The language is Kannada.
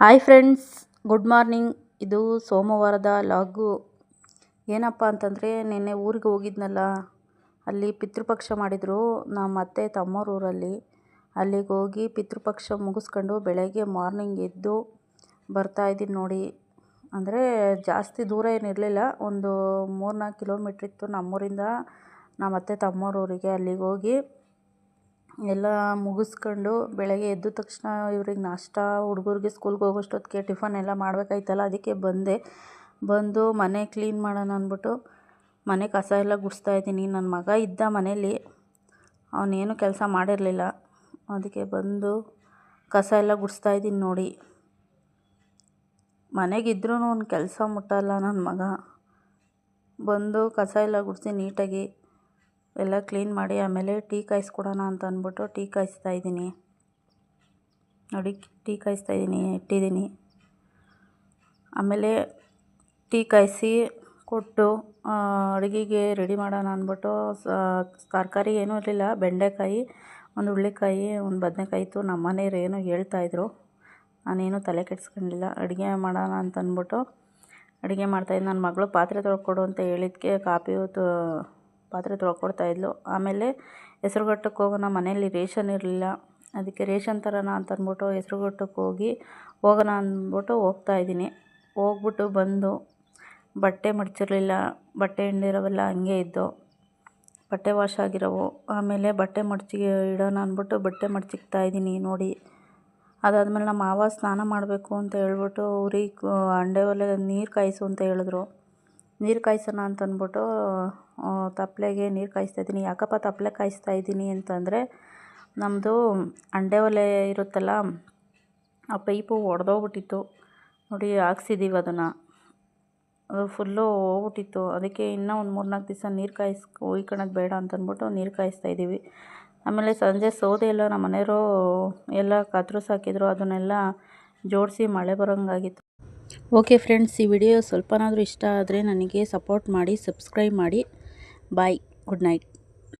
Hi friends, good morning. ಇದು ಸೋಮವಾರದ ಲಾಗು. ಏನಪ್ಪ ಅಂತಂದರೆ, ನಿನ್ನೆ ಊರಿಗೆ ಹೋಗಿದ್ನಲ್ಲ, ಅಲ್ಲಿ ಪಿತೃಪಕ್ಷ ಮಾಡಿದರು. ನಮ್ಮ ಅತ್ತೆ ತಮ್ಮೋರೂರಲ್ಲಿ ಅಲ್ಲಿಗೆ ಹೋಗಿ ಪಿತೃಪಕ್ಷ ಮುಗಿಸ್ಕೊಂಡು ಬೆಳಗ್ಗೆ ಮಾರ್ನಿಂಗ್ ಎದ್ದು ಬರ್ತಾಯಿದ್ದೀನಿ ನೋಡಿ. ಅಂದರೆ, ಜಾಸ್ತಿ ದೂರ ಏನಿರಲಿಲ್ಲ. ಒಂದು ಮೂರ್ನಾಲ್ಕು ಕಿಲೋಮೀಟ್ರ್ ಇತ್ತು ನಮ್ಮೂರಿಂದ. ನಮ್ಮ ಅತ್ತೆ ತಮ್ಮವ್ರ ಊರಿಗೆ ಅಲ್ಲಿಗೆ ಹೋಗಿ ಎಲ್ಲ ಮುಗಿಸ್ಕೊಂಡು ಬೆಳಗ್ಗೆ ಎದ್ದ ತಕ್ಷಣ ಇವ್ರಿಗೆ ನಾಷ್ಟ, ಹುಡುಗರಿಗೆ ಸ್ಕೂಲ್ಗೆ ಹೋಗೋಷ್ಟೊತ್ತಿಗೆ ಟಿಫನ್ ಎಲ್ಲ ಮಾಡಬೇಕಾಯ್ತಲ್ಲ, ಅದಕ್ಕೆ ಬಂದೆ. ಬಂದು ಮನೆ ಕ್ಲೀನ್ ಮಾಡೋಣ ಅಂದ್ಬಿಟ್ಟು ಮನೆ ಕಸ ಎಲ್ಲ ಗುಡಿಸ್ತಾ ಇದ್ದೀನಿ. ನನ್ನ ಮಗ ಇದ್ದ ಮನೇಲಿ ಅವನೇನು ಕೆಲಸ ಮಾಡಿರಲಿಲ್ಲ. ಅದಕ್ಕೆ ಬಂದು ಕಸ ಎಲ್ಲ ಗುಡಿಸ್ತಾ ಇದ್ದೀನಿ ನೋಡಿ. ಮನೆಗಿದ್ರೂ ಒಂದು ಕೆಲಸ ಮುಟ್ಟಲ್ಲ ನನ್ನ ಮಗ. ಬಂದು ಕಸ ಎಲ್ಲ ಗುಡಿಸಿ ನೀಟಾಗಿ ಎಲ್ಲ ಕ್ಲೀನ್ ಮಾಡಿ ಆಮೇಲೆ ಟೀ ಕಾಯಿಸ್ಕೊಡೋಣ ಅಂತ ಅಂದ್ಬಿಟ್ಟು ಟೀ ಕಾಯಿಸ್ತಾ ಇದ್ದೀನಿ. ನೋಡಿ, ಟೀ ಕಾಯಿಸ್ತಾ ಇದ್ದೀನಿ, ಇಟ್ಟಿದ್ದೀನಿ. ಆಮೇಲೆ ಟೀ ಕಾಯಿಸಿ ಕೊಟ್ಟು ಅಡುಗೆಗೆ ರೆಡಿ ಮಾಡೋಣ ಅಂದ್ಬಿಟ್ಟು ತರಕಾರಿ ಏನೂ ಇರಲಿಲ್ಲ. ಬೆಂಡೆಕಾಯಿ, ಒಂದು ಹುಳ್ಳಿಕಾಯಿ, ಒಂದು ಬದನೆಕಾಯಿ ಇತ್ತು. ನಮ್ಮ ಮನೆಯವ್ರು ಏನೋ ಹೇಳ್ತಾಯಿದ್ರು ನಾನೇನು ತಲೆ ಕೆಡಿಸ್ಕೊಂಡಿಲ್ಲ. ಅಡುಗೆ ಮಾಡೋಣ ಅಂತ ಅಂದ್ಬಿಟ್ಟು ಅಡುಗೆ ಮಾಡ್ತಾಯಿದ್ದೆ ನನ್ನ ಮಗಳು ಪಾತ್ರೆ ತೊಳ್ಕೊಡು ಅಂತ ಹೇಳಿದ್ಕೆ ಕಾಪಿ ಹೊತ್ತು ಪಾತ್ರೆ ತೊಳ್ಕೊಡ್ತಾಯಿದ್ಲು ಆಮೇಲೆ ಹೆಸ್ರುಘಟ್ಟಕ್ಕೆ ಹೋಗೋಣ ಮನೆಯಲ್ಲಿ ರೇಷನ್ ಇರಲಿಲ್ಲ. ಅದಕ್ಕೆ ರೇಷನ್ ತರೋಣ ಅಂತ ಅಂದ್ಬಿಟ್ಟು ಹೆಸರುಗಟ್ಟಕ್ಕೆ ಹೋಗಿ ಹೋಗೋಣ ಅಂದ್ಬಿಟ್ಟು ಹೋಗ್ತಾಯಿದ್ದೀನಿ ಹೋಗ್ಬಿಟ್ಟು ಬಂದು ಬಟ್ಟೆ ಮಡಚಿರಲಿಲ್ಲ. ಬಟ್ಟೆ ಹಿಂಡಿರೋವೆಲ್ಲ ಹಂಗೆ ಇದ್ದು ಬಟ್ಟೆ ವಾಶ್ ಆಗಿರೋವು. ಆಮೇಲೆ ಬಟ್ಟೆ ಮಡಚಿ ಇಡೋಣ ಅಂದ್ಬಿಟ್ಟು ಬಟ್ಟೆ ಮಡಚಿಕ್ತಾ ಇದ್ದೀನಿ ನೋಡಿ. ಅದಾದಮೇಲೆ ನಮ್ಮ ಮಾವ ಸ್ನಾನ ಮಾಡಬೇಕು ಅಂತ ಹೇಳ್ಬಿಟ್ಟು ಅವ್ರಿಗೆ ಅಂಡೆ ಒಲೆ ನೀರು ಕಾಯಿಸು ಅಂತ ಹೇಳಿದ್ರು. ನೀರು ಕಾಯಿಸೋಣ ಅಂತ ಅಂದ್ಬಿಟ್ಟು ತಪ್ಪಲೆಗೆ ನೀರು ಕಾಯಿಸ್ತಾ ಇದ್ದೀನಿ. ಯಾಕಪ್ಪ ತಪ್ಪಲೆ ಕಾಯಿಸ್ತಾ ಇದ್ದೀನಿ ಅಂತಂದರೆ ನಮ್ಮದು ಅಂಡೆ ಒಲೆ ಇರುತ್ತಲ್ಲ, ಆ ಪೈಪು ಒಡೆದೋಗ್ಬಿಟ್ಟಿತ್ತು. ನೋಡಿ ಹಾಕ್ಸಿದ್ದೀವಿ ಅದನ್ನು. ಅದು ಫುಲ್ಲು ಹೋಗ್ಬಿಟ್ಟಿತ್ತು. ಅದಕ್ಕೆ ಇನ್ನೂ ಒಂದು ಮೂರು ನಾಲ್ಕು ದಿವಸ ನೀರು ಕಾಯಿಸ್ ಉಯ್ಕೊಳ್ಳೋದು ಬೇಡ ಅಂತಂದ್ಬಿಟ್ಟು ನೀರು ಕಾಯಿಸ್ತಾ ಇದ್ದೀವಿ. ಆಮೇಲೆ ಸಂಜೆ ಸೌದೆ ಎಲ್ಲ ನಮ್ಮ ಮನೆಯವರು ಎಲ್ಲ ಕತ್ರಿಸ್ ಹಾಕಿದ್ರು ಅದನ್ನೆಲ್ಲ ಜೋಡಿಸಿ ಮಳೆ ಬರೋಂಗಾಗಿತ್ತು. ಓಕೆ ಫ್ರೆಂಡ್ಸ್, ಈ ವಿಡಿಯೋ ಸ್ವಲ್ಪನಾದರೂ ಇಷ್ಟ ಆದರೆ ನನಗೆ ಸಪೋರ್ಟ್ ಮಾಡಿ, ಸಬ್ಸ್ಕ್ರೈಬ್ ಮಾಡಿ. Bye good night